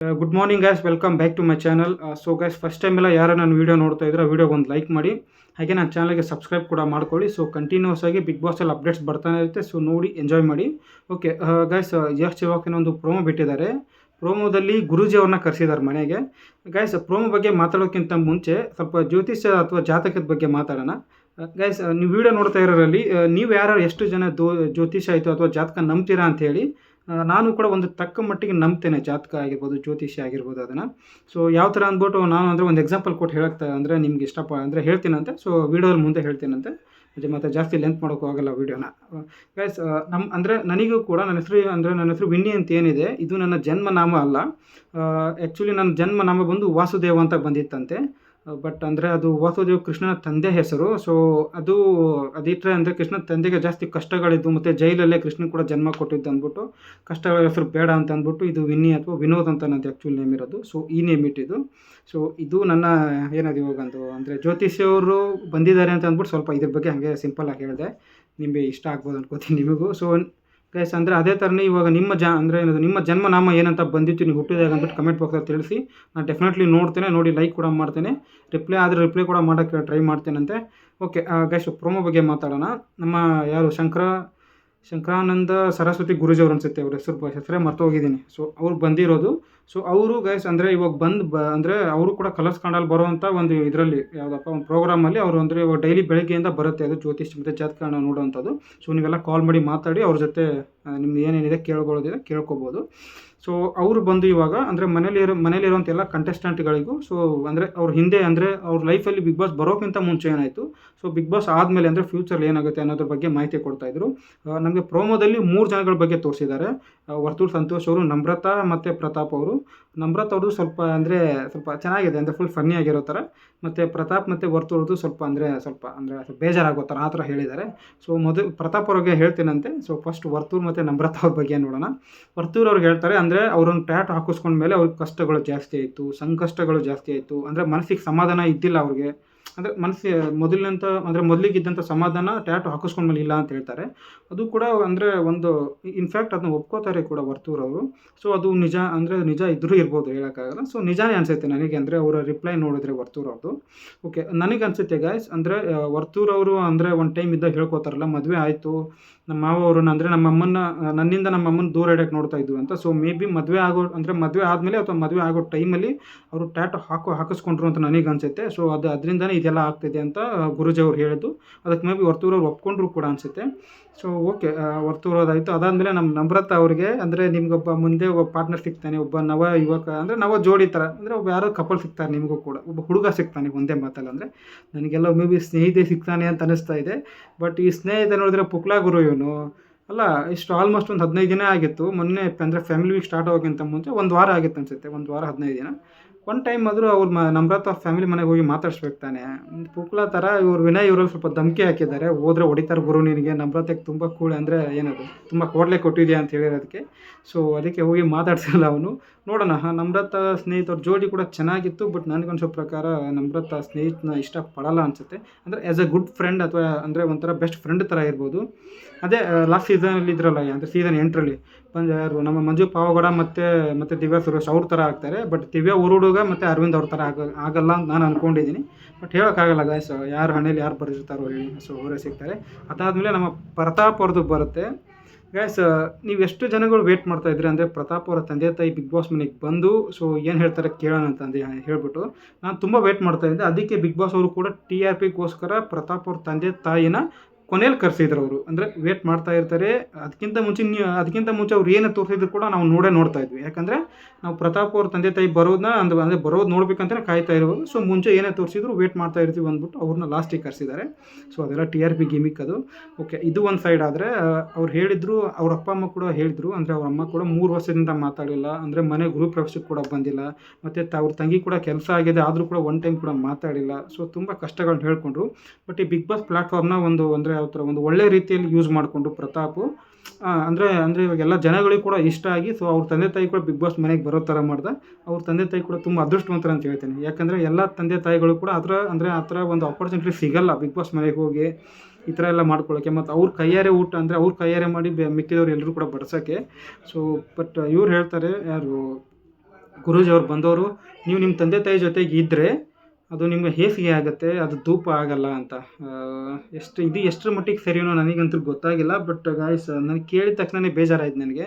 Good morning guys welcome back to my channel so guys first time ಎಲ್ಲ ಯಾರು ನಾನು video ನೋಡ್ತಾ ಇದ್ರೆ ವೀಡಿಯೋಗೆ ಒಂದು ಲೈಕ್ ಮಾಡಿ. ಹಾಗೆ ನನ್ನ ಚಾನಲ್ಗೆ ಸಬ್ಸ್ಕ್ರೈಬ್ ಕೂಡ ಮಾಡ್ಕೊಳ್ಳಿ. ಸೊ ಕಂಟಿನ್ಯೂಸ್ ಆಗಿ ಬಿಗ್ ಬಾಸಲ್ಲಿ ಅಪ್ಡೇಟ್ಸ್ ಬರ್ತಾನೆ ಇರುತ್ತೆ. ಸೊ ನೋಡಿ ಎಂಜಾಯ್ ಮಾಡಿ. ಓಕೆ ಗ್ಯಾಸ್ ಯಶ್ ಚಿವಾಕಿನ ಒಂದು ಪ್ರೋಮೋ ಬಿಟ್ಟಿದ್ದಾರೆ. ಪ್ರೋಮೋದಲ್ಲಿ ಗುರುಜಿ ಅವ್ರನ್ನ ಕರೆಸಿದ್ದಾರೆ ಮನೆಗೆ. ಗೈಸ್ ಪ್ರೋಮೋ ಬಗ್ಗೆ ಮಾತಾಡೋಕ್ಕಿಂತ ಮುಂಚೆ ಸ್ವಲ್ಪ ಜ್ಯೋತಿಷ್ಯ ಅಥವಾ ಜಾತಕದ ಬಗ್ಗೆ ಮಾತಾಡೋಣ. ಗೈಸ್ ನೀವು ವಿಡಿಯೋ ನೋಡ್ತಾ ಇರೋರಲ್ಲಿ ನೀವು ಯಾರು, ಎಷ್ಟು ಜನ ಜ್ಯೋತಿಷ್ಯ ಆಯಿತು ಅಥವಾ ಜಾತಕ ನಂಬ್ತೀರಾ ಅಂತ ಹೇಳಿ ನಾನು ಕೂಡ ಒಂದು ತಕ್ಕ ಮಟ್ಟಿಗೆ ನಂಬ್ತೇನೆ ಜಾತಕ ಆಗಿರ್ಬೋದು ಜ್ಯೋತಿಷ್ಯ ಆಗಿರ್ಬೋದು ಅದನ್ನು. ಸೊ ಯಾವ ಥರ ಅಂದ್ಬಿಟ್ಟು ನಾನು ಅಂದರೆ ಒಂದು ಎಕ್ಸಾಂಪಲ್ ಕೊಟ್ಟು ಹೇಳಕ್ತಾ ಅಂದರೆ ನಿಮ್ಗೆ ಇಷ್ಟಪ ಅಂದರೆ ಹೇಳ್ತೀನಂತೆ ಸೊ ವೀಡಿಯೋದಲ್ಲಿ ಮುಂದೆ ಹೇಳ್ತೀನಂತೆ ಮತ್ತೆ ಜಾಸ್ತಿ ಲೆಂತ್ ಆಗಲ್ಲ ವೀಡಿಯೋನ. ಗೈಸ್ ನಮ್ಮ ಅಂದರೆ ನನಗೂ ಕೂಡ ನನ್ನ ಹೆಸರು ಅಂದರೆ ನನ್ನ ಹೆಸರು ವಿನ್ನಿ ಅಂತ ಏನಿದೆ, ಇದು ನನ್ನ ಜನ್ಮನಾಮ ಅಲ್ಲ. ಆ್ಯಕ್ಚುಲಿ ನನ್ನ ಜನ್ಮನಾಮ ಬಂದು ವಾಸುದೇವ ಅಂತ ಬಂದಿತ್ತಂತೆ. ಬಟ್ ಅಂದರೆ ಅದು ವಾಸುದೇವ ಕೃಷ್ಣನ ತಂದೆ ಹೆಸರು. ಸೊ ಅದು ಅದಿಟ್ಟರೆ ಅಂದರೆ ಕೃಷ್ಣನ ತಂದೆಗೆ ಜಾಸ್ತಿ ಕಷ್ಟಗಳಿದ್ದು ಮತ್ತು ಜೈಲಲ್ಲೇ ಕೃಷ್ಣ ಕೂಡ ಜನ್ಮ ಕೊಟ್ಟಿದ್ದು ಅಂದ್ಬಿಟ್ಟು, ಕಷ್ಟಗಳ ಹೆಸರು ಬೇಡ ಅಂತ ಅಂದ್ಬಿಟ್ಟು ಇದು ವಿನ್ನಿ ಅಥವಾ ವಿನೋದ್ ಅಂತ ನನ್ನದು ಆ್ಯಕ್ಚುಲಿ ನೇಮ್ ಇರೋದು. ಸೊ ಈ ನೇಮ್ ಇಟ್ಟಿದ್ದು. ಸೊ ಇದು ನನ್ನ ಏನದು ಇವಾಗಂದು ಅಂದರೆ ಜ್ಯೋತಿಷಿಯವರು ಬಂದಿದ್ದಾರೆ ಅಂತ ಅಂದ್ಬಿಟ್ಟು ಸ್ವಲ್ಪ ಇದ್ರ ಬಗ್ಗೆ ಹಾಗೆ ಸಿಂಪಲ್ಲಾಗಿ ಹೇಳಿದೆ. ನಿಮಗೆ ಇಷ್ಟ ಆಗ್ಬೋದು ಅನ್ಕೋತೀನಿ ನಿಮಗೂ. ಸೊ ಗೈಸ್ ಅಂದರೆ ಅದೇ ಥರನೇ ಇವಾಗ ನಿಮ್ಮ ಜ, ಅಂದರೆ ಏನದು, ನಿಮ್ಮ ಜನ್ಮನಾಮ ಏನಂತ ಬಂದಿತ್ತು ನೀವು ಹುಟ್ಟಿದಾಗ ಅಂದ್ಬಿಟ್ಟು ಕಮೆಂಟ್ ಬಾಕ್ಸಲ್ಲಿ ತಿಳಿಸಿ. ನಾನು ಡೆಫಿನೆಟ್ಲಿ ನೋಡ್ತೇನೆ, ನೋಡಿ ಲೈಕ್ ಕೂಡ ಮಾಡ್ತೇನೆ. ರಿಪ್ಲೈ ಆದರೆ ರಿಪ್ಲೈ ಕೂಡ ಮಾಡೋಕ್ಕೆ ಟ್ರೈ ಮಾಡ್ತೇನಂತೆ. ಓಕೆ ಗೈಸ್ ಪ್ರೊಮೋ ಬಗ್ಗೆ ಮಾತಾಡೋಣ. ನಮ್ಮ ಯಾರು, ಶಂಕರ, ಶಂಕರಾನಂದ ಸರಸ್ವತಿ ಗುರುಜಿ ಅನಿಸುತ್ತೆ, ಅವ್ರ ಹೆಸರು ಹೆಸರೇ ಮರ್ತೋಗಿದ್ದೀನಿ ಸೊ ಅವ್ರು ಬಂದಿರೋದು ಸೊ ಅವರು ಗೈಸ್ ಅಂದರೆ ಇವಾಗ ಬಂದು ಬ, ಅಂದರೆ ಅವರು ಕೂಡ ಕಲರ್ಸ್ ಕನ್ನಡಲ್ಲಿ ಬರುವಂಥ ಒಂದು ಇದರಲ್ಲಿ, ಯಾವುದಪ್ಪ, ಒಂದು ಪ್ರೋಗ್ರಾಮಲ್ಲಿ ಅವರು ಅಂದರೆ ಇವಾಗ ಡೈಲಿ ಬೆಳಗ್ಗೆಯಿಂದ ಬರುತ್ತೆ ಅದು ಜ್ಯೋತಿಷ್ ಮತ್ತು ಜಾತಕನ ನೋಡುವಂಥದ್ದು. ಸೊ ನೀವೆಲ್ಲ ಕಾಲ್ ಮಾಡಿ ಮಾತಾಡಿ ಅವ್ರ ಜೊತೆ ನಿಮ್ದು ಏನೇನಿದೆ ಕೇಳ್ಕೊಳ್ಳೋದಿದೆ ಕೇಳ್ಕೊಬೋದು. ಸೊ ಅವರು ಬಂದು ಇವಾಗ ಅಂದರೆ ಮನೇಲಿರೋ ಮನೇಲಿರುವಂಥ ಎಲ್ಲ ಕಂಟೆಸ್ಟೆಂಟ್ಗಳಿಗೂ ಸೊ ಅಂದರೆ ಅವ್ರ ಹಿಂದೆ ಅಂದರೆ ಅವ್ರ ಲೈಫಲ್ಲಿ ಬಿಗ್ ಬಾಸ್ ಬರೋಕ್ಕಿಂತ ಮುಂಚೆ ಏನಾಯಿತು? ಸೊ ಬಿಗ್ ಬಾಸ್ ಆದಮೇಲೆ ಅಂದರೆ ಫ್ಯೂಚರ್ ಏನಾಗುತ್ತೆ ಅನ್ನೋದ್ರ ಬಗ್ಗೆ ಮಾಹಿತಿ ಕೊಡ್ತಾ ಇದ್ರು. ನಮಗೆ ಪ್ರೋಮೋದಲ್ಲಿ ಮೂರು ಜನಗಳ ಬಗ್ಗೆ ತೋರಿಸಿದ್ದಾರೆ. ವರ್ತೂರ್ ಸಂತೋಷ್ ಅವರು, ನಮ್ರತಾ ಮತ್ತು ಪ್ರತಾಪ್ ಅವರು. ನಮ್ರತಾ ಅವ್ರದ್ದು ಸ್ವಲ್ಪ ಅಂದರೆ ಸ್ವಲ್ಪ ಚೆನ್ನಾಗಿದೆ, ಅಂದರೆ ಫುಲ್ ಫನ್ನಿ ಆಗಿರೋ ಥರ ಮತ್ತು ಪ್ರತಾಪ್ ಮತ್ತು ವರ್ತೂರ್ದು ಸ್ವಲ್ಪ ಅಂದರೆ ಸ್ವಲ್ಪ ಅಂದರೆ ಬೇಜಾರಾಗೋ ಥರ ಆ ಥರ ಹೇಳಿದ್ದಾರೆ. ಸೊ ಮೊದಲು ಪ್ರತಾಪ್ ಅವ್ರಿಗೆ ಹೇಳ್ತೀನಂತೆ. ಸೊ ಫಸ್ಟ್ ವರ್ತೂರ್ ಮತ್ತು ನಮ್ರತಾ ಅವ್ರ ಬಗ್ಗೆ ನೋಡೋಣ. ವರ್ತೂರ್ ಅವ್ರಿಗೆ ಹೇಳ್ತಾರೆ ಅಂದರೆ ಅವ್ರನ್ನ ಟ್ಯಾಟ್ ಹಾಕಿಸ್ಕೊಂಡ್ಮೇಲೆ ಅವ್ರಿಗೆ ಕಷ್ಟಗಳು ಜಾಸ್ತಿ ಆಯಿತು, ಸಂಕಷ್ಟಗಳು ಜಾಸ್ತಿ ಆಯಿತು. ಅಂದರೆ ಮನಸ್ಸಿಗೆ ಸಮಾಧಾನ ಇದ್ದಿಲ್ಲ ಅವ್ರಿಗೆ. ಅಂದರೆ ಮನಸ್ಸಿ ಮೊದಲಿನಂಥ ಅಂದರೆ ಮೊದಲಿಗಿದ್ದಂಥ ಸಮಾಧಾನ ಟ್ಯಾಟು ಹಾಕಿಸ್ಕೊಂಡ್ಮೇಲೆ ಇಲ್ಲ ಅಂತ ಹೇಳ್ತಾರೆ. ಅದು ಕೂಡ ಅಂದರೆ ಒಂದು ಇನ್ಫ್ಯಾಕ್ಟ್ ಅದನ್ನ ಒಪ್ಕೋತಾರೆ ಕೂಡ ವರ್ತೂರ್ ಅವರು ಸೊ ಅದು ನಿಜ, ಅಂದರೆ ನಿಜ ಇದ್ದರೂ ಇರ್ಬೋದು ಹೇಳೋಕ್ಕಾಗಲ್ಲ. ಸೊ ನಿಜಾನೇ ಅನಿಸುತ್ತೆ ನನಗೆ, ಅಂದರೆ ಅವರ ರಿಪ್ಲೈ ನೋಡಿದ್ರೆ ವರ್ತೂರ್ ಅವ್ರದ್ದು ಓಕೆ ನನಗೆ ಅನಿಸುತ್ತೆ ಗಾಯ್ಸ್ ಅಂದರೆ ವರ್ತೂರ್ ಅವರು ಅಂದರೆ ಒಂದು ಟೈಮ್ ಇದ್ದಾಗ ಹೇಳ್ಕೊತಾರಲ್ಲ, ಮದುವೆ ಆಯಿತು. ನಮ್ಮ ಮಾವ ಅವ್ರನ್ನ, ಅಂದರೆ ನಮ್ಮ ಅಮ್ಮನ ನನ್ನಿಂದ ನಮ್ಮ ಅಮ್ಮನ ದೂರ ಇಡೋಕ್ಕೆ ನೋಡ್ತಾ ಇದ್ವಿ ಅಂತ. ಸೊ ಮೇ ಬಿ ಮದುವೆ ಆಗೋ, ಅಂದರೆ ಮದುವೆ ಆದಮೇಲೆ ಅಥವಾ ಮದುವೆ ಆಗೋ ಟೈಮಲ್ಲಿ ಅವರು ಟ್ಯಾಟು ಹಾಕೋ, ಹಾಕಿಸ್ಕೊಂಡ್ರು ಅಂತ ನನಗೆ ಅನಿಸುತ್ತೆ. ಸೊ ಅದು ಅದರಿಂದನೇ ಇದೆಲ್ಲ ಆಗ್ತಿದೆ ಅಂತ ಗುರೂಜಿ ಅವ್ರು ಹೇಳಿದ್ದು. ಅದಕ್ಕೆ ಮೇ ಬಿ ವರ್ತೂರವ್ರು ಒಪ್ಕೊಂಡ್ರು ಕೂಡ ಅನಿಸುತ್ತೆ. ಸೊ ಓಕೆ ವರ್ತೂರ್ ಅದಾಯಿತು ಅದಾದಮೇಲೆ ನಮ್ಮ ನಮ್ರತ ಅವ್ರಿಗೆ, ಅಂದರೆ ನಿಮ್ಗೊಬ್ಬ ಮುಂದೆ ಒಬ್ಬ ಪಾರ್ಟ್ನರ್ ಸಿಗ್ತಾನೆ, ಒಬ್ಬ ನವ ಯುವಕ, ಅಂದರೆ ನವ ಜೋಡಿ ಥರ ಅಂದರೆ ಒಬ್ಬ ಯಾರೋ ಕಪಲ್ ಸಿಗ್ತಾರೆ ನಿಮಗೂ ಕೂಡ. ಒಬ್ಬ ಹುಡುಗ ಸಿಗ್ತಾನೆ ಒಂದೇ ಮಾತಲ್ಲ, ಅಂದರೆ ನನಗೆಲ್ಲ ಮೇ ಬಿ ಸ್ನೇಹಿತೆ ಸಿಗ್ತಾನೆ ಅಂತ ಅನಿಸ್ತಾ ಇದೆ. ಬಟ್ ಈ ಸ್ನೇಹಿತ ನೋಡಿದ್ರೆ ಪುಕ್ಲಾ ಗುರು ಇವನು. ಅಲ್ಲ, ಇಷ್ಟು ಆಲ್ಮೋಸ್ಟ್ ಒಂದು ಹದಿನೈದು ದಿನ ಆಗಿತ್ತು. ಮೊನ್ನೆ ಅಂದರೆ ಫ್ಯಾಮಿಲಿ ವೀಕ್ ಸ್ಟಾರ್ಟ್ ಆಗೋಕ್ಕಿಂತ ಮುಂಚೆ ಒಂದು ವಾರ ಆಗಿತ್ತು ಅನಿಸುತ್ತೆ. ಒಂದು ವಾರ ಹದಿನೈದು ದಿನ. ಒನ್ ಟೈಮ್ ಆದರೂ ಅವ್ರು ಮ, ನಮ್ರತ ಅವ್ರ ಫ್ಯಾಮಿಲಿ ಮನೆಗೆ ಹೋಗಿ ಮಾತಾಡ್ಸ್ಬೇಕು ತಾನೆ. ಪುಕ್ಲಾ ಥರ ಇವ್ರು ವಿನಯ್ ಇವರಲ್ಲಿ ಸ್ವಲ್ಪ ಧಮಕಿ ಹಾಕಿದ್ದಾರೆ. ಹೋದ್ರೆ ಹೊಡಿತಾರೆ ಗುರು ನಿನಗೆ ನಮ್ರತಕ್ಕೆ ತುಂಬ ಕೂಳೆ ಅಂದರೆ ಏನದು, ತುಂಬ ಕೋಡ್ಲೆ ಕೊಟ್ಟಿದ್ಯಾ ಅಂತ ಹೇಳಿರೋದಕ್ಕೆ. ಸೊ ಅದಕ್ಕೆ ಹೋಗಿ ಮಾತಾಡ್ಸಲ್ಲ ಅವನು. ನೋಡೋಣ ನಮ್ರತ ಸ್ನೇಹಿತರ ಜೋಡಿ ಕೂಡ ಚೆನ್ನಾಗಿತ್ತು ಬಟ್ ನನಗನ್ಸೋ ಪ್ರಕಾರ ನಮ್ರತ ಸ್ನೇಹಿತನ ಇಷ್ಟಪಡಲ್ಲ ಅನಿಸುತ್ತೆ. ಅಂದರೆ ಆ್ಯಸ್ ಎ ಗುಡ್ ಫ್ರೆಂಡ್ ಅಥವಾ ಅಂದರೆ ಒಂಥರ ಬೆಸ್ಟ್ ಫ್ರೆಂಡ್ ಥರ ಇರ್ಬೋದು. ಅದೇ ಲಾಸ್ಟ್ ಸೀಸನಲ್ಲಿ ಇದ್ರಲ್ಲ, ಅಂದರೆ ಸೀಸನ್ ಎಂಟ್ರಲ್ಲಿ ಯಾರು, ನಮ್ಮ ಮಂಜು ಪಾವಗಡ ಮತ್ತು ಮತ್ತು ದಿವ್ಯಾ ಸುರೇಶ್ ಅವ್ರ ಥರ ಆಗ್ತಾರೆ. ಬಟ್ ದಿವ್ಯಾ ಉರುಡುಗ ಮತ್ತು ಅರವಿಂದ್ ಅವ್ರ ಥರ ಆಗ ಆಗಲ್ಲ ಅಂತ ನಾನು ಅಂದ್ಕೊಂಡಿದ್ದೀನಿ ಬಟ್ ಹೇಳೋಕ್ಕಾಗಲ್ಲ ಗಾಯ್ಸ್ ಯಾರು ಹಣೆಯಲ್ಲಿ ಯಾರು ಬರೆದಿರ್ತಾರೋ ಹೇಳಿ ಸೊ ಅವರೇ ಸಿಗ್ತಾರೆ. ಅದಾದಮೇಲೆ ನಮ್ಮ ಪ್ರತಾಪ್ ಅವ್ರದ್ದು ಬರುತ್ತೆ. ಗಾಯ್ಸ್ ನೀವು ಎಷ್ಟು ಜನಗಳು ವೇಟ್ ಮಾಡ್ತಾ ಇದ್ರಿ ಅಂದರೆ ಪ್ರತಾಪ್ ಅವರ ತಂದೆ ತಾಯಿ ಬಿಗ್ ಬಾಸ್ ಮನೆಗೆ ಬಂದು ಸೊ ಏನು ಹೇಳ್ತಾರೆ ಕೇಳೋಣ ಅಂತಂದು ಹೇಳ್ಬಿಟ್ಟು. ನಾನು ತುಂಬ ವೇಟ್ ಮಾಡ್ತಾ ಇದ್ದೆ. ಅದಕ್ಕೆ ಬಿಗ್ ಬಾಸ್ ಅವರು ಕೂಡ ಟಿ ಆರ್ ಪಿಗೋಸ್ಕರ ಪ್ರತಾಪ್ ಅವ್ರ ತಂದೆ ತಾಯಿನ ಕೊನೆಯಲ್ಲಿ ಕರೆಸಿದ್ರು ಅವರು. ಅಂದರೆ ವೇಟ್ ಮಾಡ್ತಾ ಇರ್ತಾರೆ. ಅದಕ್ಕಿಂತ ಮುಂಚೆ ಅದಕ್ಕಿಂತ ಮುಂಚೆ ಅವ್ರು ಏನು ತೋರಿಸಿದ್ರು ಕೂಡ ನಾವು ನೋಡೇ ನೋಡ್ತಾ ಇದ್ವಿ. ಯಾಕಂದರೆ ನಾವು ಪ್ರತಾಪ್ ಅವ್ರ ತಂದೆ ತಾಯಿ ಬರೋದನ್ನ ಅಂದ್ರೆ ಅಂದರೆ ಬರೋದು ನೋಡ್ಬೇಕಂತಲೇ ಕಾಯ್ತಾ ಇರೋದು. ಸೊ ಮುಂಚೆ ಏನೇ ತೋರಿಸಿದ್ರು ವೇಟ್ ಮಾಡ್ತಾ ಇರ್ತೀವಿ ಅಂದ್ಬಿಟ್ಟು ಅವ್ರನ್ನ ಲಾಸ್ಟಿಗೆ ಕರೆಸಿದ್ದಾರೆ. ಸೊ ಅದೆಲ್ಲ ಟಿ ಆರ್ ಪಿ ಗೇಮಿಕ್ ಅದು. ಓಕೆ ಇದು ಒಂದು ಸೈಡ್ ಆದರೆ ಅವ್ರು ಹೇಳಿದ್ರು, ಅವ್ರ ಅಪ್ಪ ಅಮ್ಮ ಕೂಡ ಹೇಳಿದ್ರು, ಅಂದರೆ ಅವ್ರ ಅಮ್ಮ ಕೂಡ ಮೂರು ವರ್ಷದಿಂದ ಮಾತಾಡಿಲ್ಲ. ಅಂದರೆ ಮನೆ ಗೃಹ ಪ್ರವೇಶಕ್ಕೆ ಕೂಡ ಬಂದಿಲ್ಲ. ಮತ್ತು ಅವ್ರ ತಂಗಿ ಕೂಡ ಕೆಲಸ ಆಗಿದೆ, ಆದರೂ ಕೂಡ ಒನ್ ಟೈಮ್ ಕೂಡ ಮಾತಾಡಿಲ್ಲ. ಸೊ ತುಂಬ ಕಷ್ಟಗಳನ್ನ ಹೇಳ್ಕೊಂಡ್ರು. ಬಟ್ ಈ ಬಿಗ್ ಬಾಸ್ ಪ್ಲ್ಯಾಟ್ಫಾರ್ಮ್ನ ಒಂದು, ಅಂದರೆ ಯಾವ ಥರ ಒಂದು ಒಳ್ಳೆ ರೀತಿಯಲ್ಲಿ ಯೂಸ್ ಮಾಡಿಕೊಂಡು ಪ್ರತಾಪು ಅಂದರೆ ಅಂದರೆ ಇವಾಗ ಎಲ್ಲ ಜನಗಳಿಗೆ ಕೂಡ ಇಷ್ಟ ಆಗಿ ಸೊ ಅವ್ರ ತಂದೆ ತಾಯಿ ಕೂಡ ಬಿಗ್ ಬಾಸ್ ಮನೆಗೆ ಬರೋ ಥರ ಮಾಡ್ದೆ. ಅವ್ರ ತಂದೆ ತಾಯಿ ಕೂಡ ತುಂಬ ಅದೃಷ್ಟವಂತರ ಅಂತ ಹೇಳ್ತೀನಿ. ಯಾಕಂದರೆ ಎಲ್ಲ ತಂದೆ ತಾಯಿಗಳು ಕೂಡ ಅದರ, ಅಂದರೆ ಆ ಥರ ಒಂದು ಆಪರ್ಚುನಿಟಿ ಸಿಗಲ್ಲ ಬಿಗ್ ಬಾಸ್ ಮನೆಗೆ ಹೋಗಿ, ಈ ಥರ ಎಲ್ಲ ಮಾಡ್ಕೊಳ್ಳೋಕ್ಕೆ ಮತ್ತು ಅವ್ರ ಕೈಯಾರೆ ಊಟ, ಅಂದರೆ ಅವ್ರ ಕೈಯಾರೆ ಮಾಡಿ ಮಿಕ್ಕಿದವ್ರು ಎಲ್ಲರೂ ಕೂಡ ಬಡ್ಸೋಕ್ಕೆ. ಸೊ ಬಟ್ ಇವ್ರು ಹೇಳ್ತಾರೆ, ಯಾರು, ಗುರೂಜಿ ಅವ್ರು ಬಂದವರು, ನೀವು ನಿಮ್ಮ ತಂದೆ ತಾಯಿ ಜೊತೆಗೆ ಇದ್ದರೆ ಅದು ನಿಮಗೆ ಹೇಸಿಗೆ ಆಗುತ್ತೆ, ಅದು ಧೂಪ ಆಗಲ್ಲ ಅಂತ. ಎಷ್ಟು, ಇದು ಎಷ್ಟರ ಮಟ್ಟಿಗೆ ಸರಿನೋ ನನಗಂತೂ ಗೊತ್ತಾಗಿಲ್ಲ ಬಟ್ ಗಾಯ್ಸ್ ನನಗೆ ಕೇಳಿದ ತಕ್ಷಣನೇ ಬೇಜಾರಾಯ್ತು ನನಗೆ.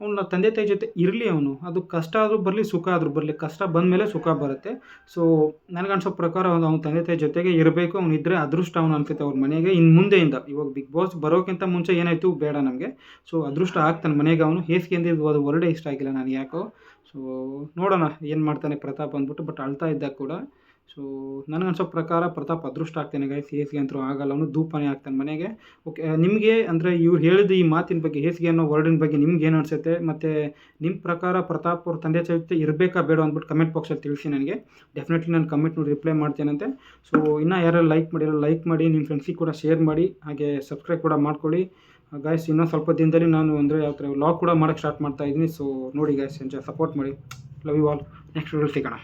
ಅವನು ತಂದೆ ತಾಯಿ ಜೊತೆ ಇರಲಿ ಅವನು, ಅದು ಕಷ್ಟ ಆದರೂ ಬರಲಿ, ಸುಖ ಆದರೂ ಬರಲಿ, ಕಷ್ಟ ಬಂದ ಮೇಲೆ ಸುಖ ಬರುತ್ತೆ. ಸೊ ನನಗನ್ಸೋ ಪ್ರಕಾರ ಅವ್ನು ಅವ್ನ ತಂದೆ ತಾಯಿ ಜೊತೆಗೆ ಇರಬೇಕು ಅವನಿದ್ರೆ ಅದೃಷ್ಟ ಅವನು ಅನ್ಸುತ್ತೆ ಅವ್ರ ಮನೆಗೆ ಇನ್ನು ಮುಂದೆಯಿಂದ. ಇವಾಗ ಬಿಗ್ ಬಾಸ್ ಬರೋಕ್ಕಿಂತ ಮುಂಚೆ ಏನಾಯಿತು, ಬೇಡ ನಮಗೆ. ಸೊ ಅದೃಷ್ಟ ಆಗ್ತಾನೆ ಮನೆಗೆ ಅವನು ಹೇಸಿಗೆ ಅದು ಹೊರಡೆ ಇಷ್ಟ ಆಗಿಲ್ಲ ನನಗೆ ಯಾಕೋ ಸೊ ನೋಡೋಣ ಏನು ಮಾಡ್ತಾನೆ ಪ್ರತಾಪ್ ಅಂದ್ಬಿಟ್ಟು ಬಟ್ ಅಳ್ತಾ ಇದ್ದಾಗ ಕೂಡ. ಸೊ ನನಗೆ ಅನ್ಸೋ ಪ್ರಕಾರ ಪ್ರತಾಪ್ ಅದೃಷ್ಟ ಆಗ್ತಾನೆ ಗೈಸ್ ಹೇಸಿಗೆ ಅಂತೂ ಆಗಲ್ಲ. ಅವನು ಧೂಪನೇ ಆಗ್ತಾನೆ ಮನೆಗೆ. ಓಕೆ ನಿಮಗೆ ಅಂದರೆ ಇವ್ರು ಹೇಳಿದ ಈ ಮಾತಿನ ಬಗ್ಗೆ, ಹೇಸಿಗೆ ಅನ್ನೋ ವರ್ಡಿನ ಬಗ್ಗೆ ನಿಮ್ಗೆ ಏನು ಅನಿಸುತ್ತೆ? ಮತ್ತು ನಿಮ್ಮ ಪ್ರಕಾರ ಪ್ರತಾಪ್ ಅವ್ರ ತಂದೆ ಜೊತೆ ಇರಬೇಕಾ ಬೇಡ ಅಂದ್ಬಿಟ್ಟು ಕಮೆಂಟ್ ಬಾಕ್ಸಲ್ಲಿ ತಿಳಿಸಿ ನನಗೆ. ಡೆಫಿನೆಟ್ಲಿ ನಾನು ಕಮೆಂಟ್ ನೋಡಿ ರಿಪ್ಲೈ ಮಾಡ್ತೇನಂತೆ. ಸೊ ಇನ್ನೂ ಯಾರು ಲೈಕ್ ಮಾಡಿರೋ ಲೈಕ್ ಮಾಡಿ ನಿಮ್ಮ ಫ್ರೆಂಡ್ಸಿಗೆ ಕೂಡ ಶೇರ್ ಮಾಡಿ, ಹಾಗೆ ಸಬ್ಸ್ಕ್ರೈಬ್ ಕೂಡ ಮಾಡ್ಕೊಳ್ಳಿ. ಗಾಯ್ಸ್ ಇನ್ನೊಂದು ಸ್ವಲ್ಪ ದಿನದಲ್ಲಿ ನಾನು ಅಂದರೆ ಯಾವ ಥರ ಲಾಗ್ ಕೂಡ ಮಾಡೋಕ್ಕೆ ಸ್ಟಾರ್ಟ್ ಮಾಡ್ತಾ ಇದ್ದೀನಿ. ಸೊ ನೋಡಿ ಗಾಯಸ್ ಎಂಜಾಯ್ ಸಪೋರ್ಟ್ ಮಾಡಿ. Love you all next video ಸಿಗೋಣ.